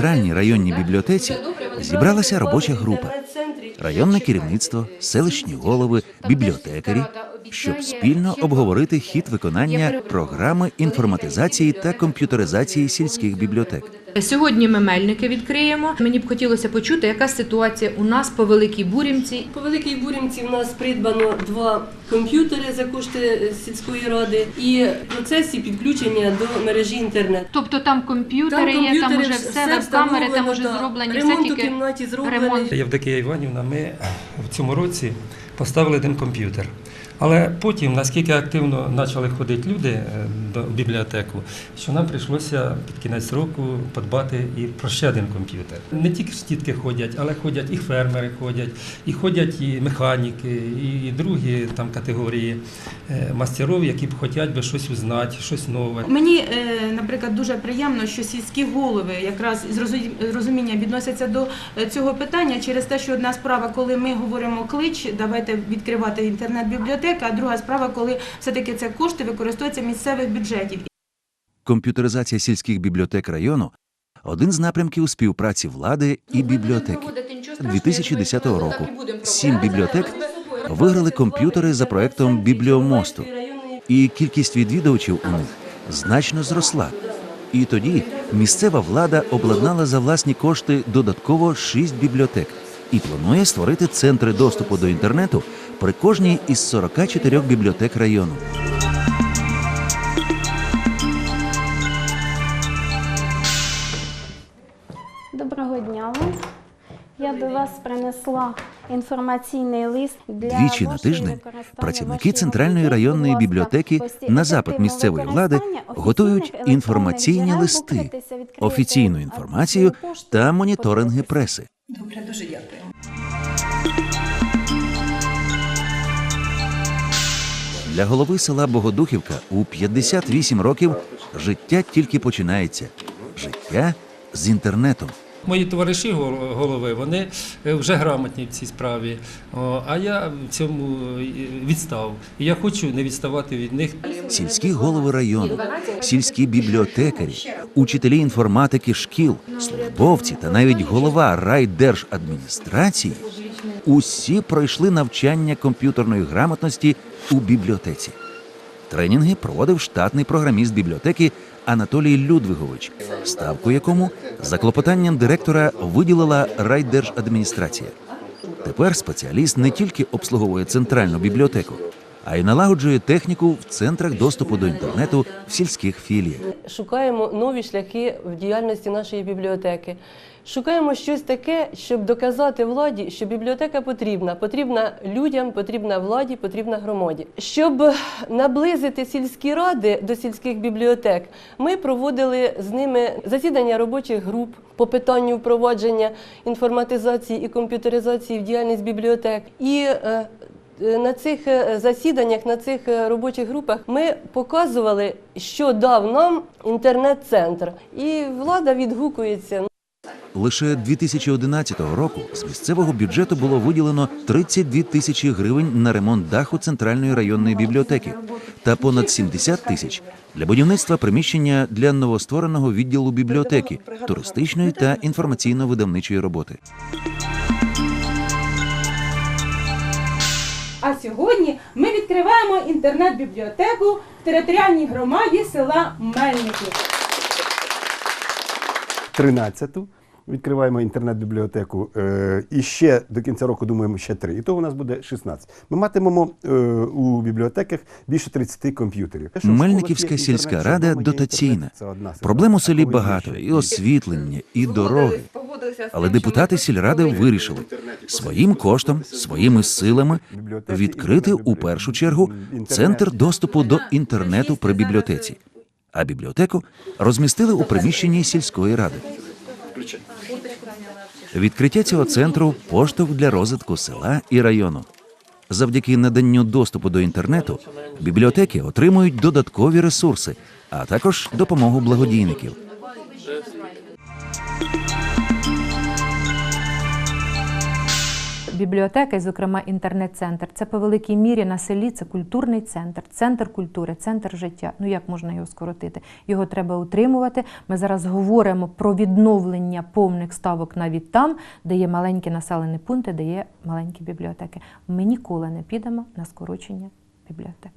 центральній районній бібліотеці зібралася робоча група, районне керівництво, селищні голови, бібліотекарі, щоб спільно обговорити хід виконання програми інформатизації та комп'ютеризації сільських бібліотек. Сьогодні ми мельники відкриємо. Мені б хотілося почути, яка ситуація у нас по великій бурімці. По великій бурімці в нас придбано два комп'ютери за кошти сільської ради і в процесі підключення до мережі інтернет. Тобто там комп'ютери, є, там уже все, веб-камери там уже да. зроблені, Ремонт все у тільки кімнаті зроблений. ремонт. Євдокія Іванівна, ми в цьому році поставили один комп'ютер. Але потім, наскільки активно почали ходити люди до бібліотеку, що нам прийшлося під кінець року подбати і про ще один комп'ютер. Не тільки ж тітки ходять, але ходять і фермери ходять, і ходять і механіки, і другі там категорії е, мастерів, які б хочуть би щось узнати, щось нове. Мені, е, наприклад, дуже приємно, що сільські голови якраз з розу- розумінням відносяться до е, цього питання через те, що одна справа, коли ми говоримо клич, давайте відкривати інтернет-бібліотеки, а друга справа, коли все-таки це кошти використовуються місцевих бюджетів. Комп'ютеризація сільських бібліотек району один з напрямків співпраці влади і бібліотеки. 2010 року сім бібліотек виграли комп'ютери за проектом бібліомосту, і кількість відвідувачів у них значно зросла. І тоді місцева влада обладнала за власні кошти додатково шість бібліотек і планує створити центри доступу до інтернету при кожній із 44 бібліотек району. Доброго дня вам. Я до вас принесла інформаційний лист для Двічі на тиждень працівники центральної районної бібліотеки на запит місцевої влади готують інформаційні листи, офіційну інформацію та моніторинги преси. Добре, дуже дякую. Для голови села Богодухівка у 58 років життя тільки починається. Життя з інтернетом. Мої товариші голови, вони е, вже грамотні в цій справі, а я в цьому е, відстав. Я хочу не відставати від них. Сільські голови району, сільські бібліотекарі, учителі інформатики шкіл, службовці та навіть голова райдержадміністрації усі пройшли навчання комп'ютерної грамотності у бібліотеці. Тренінги проводив штатний програміст бібліотеки Анатолій Людвигович, ставку якому за клопотанням директора виділила райдержадміністрація. Тепер спеціаліст не тільки обслуговує центральну бібліотеку, а й налагоджує техніку в центрах доступу до інтернету в сільських філіях. Шукаємо нові шляхи в діяльності нашої бібліотеки. Шукаємо щось таке, щоб доказати владі, що бібліотека потрібна. Потрібна людям, потрібна владі, потрібна громаді. Щоб наблизити сільські ради до сільських бібліотек, ми проводили з ними засідання робочих груп по питанню впровадження інформатизації і комп'ютеризації в діяльність бібліотек. І е, на цих е, засіданнях, на цих е, робочих групах ми показували, що дав нам інтернет-центр. І влада відгукується. Лише 2011 року з місцевого бюджету було виділено 32 тисячі гривень на ремонт даху центральної районної бібліотеки та понад 70 тисяч для будівництва приміщення для новоствореного відділу бібліотеки, туристичної та інформаційно-видавничої роботи. А сьогодні ми відкриваємо інтернет-бібліотеку в територіальній громаді села Мельників. 13-ту. Відкриваємо інтернет-бібліотеку. Е, і ще до кінця року думаємо ще три. І того у нас буде 16. Ми матимемо е, у бібліотеках більше 30 комп'ютерів. Що в школах Мельниківська є сільська інтернет, що рада вдома є дотаційна. це одна ситуація. Проблем у селі коли багато, більше і освітлення, і дороги. Але депутати сільради вирішили своїм коштом, своїми силами відкрити у першу чергу центр доступу до інтернету при бібліотеці, а бібліотеку розмістили у приміщенні сільської ради. Відкриття цього центру поштовх для розвитку села і району. Завдяки наданню доступу до інтернету бібліотеки отримують додаткові ресурси, а також допомогу благодійників. Бібліотека, і, зокрема, інтернет-центр, це по великій мірі на селі, це культурний центр, центр культури, центр життя. Ну як можна його скоротити? Його треба утримувати. Ми зараз говоримо про відновлення повних ставок навіть там, де є маленькі населені пункти, де є маленькі бібліотеки. Ми ніколи не підемо на скорочення бібліотек.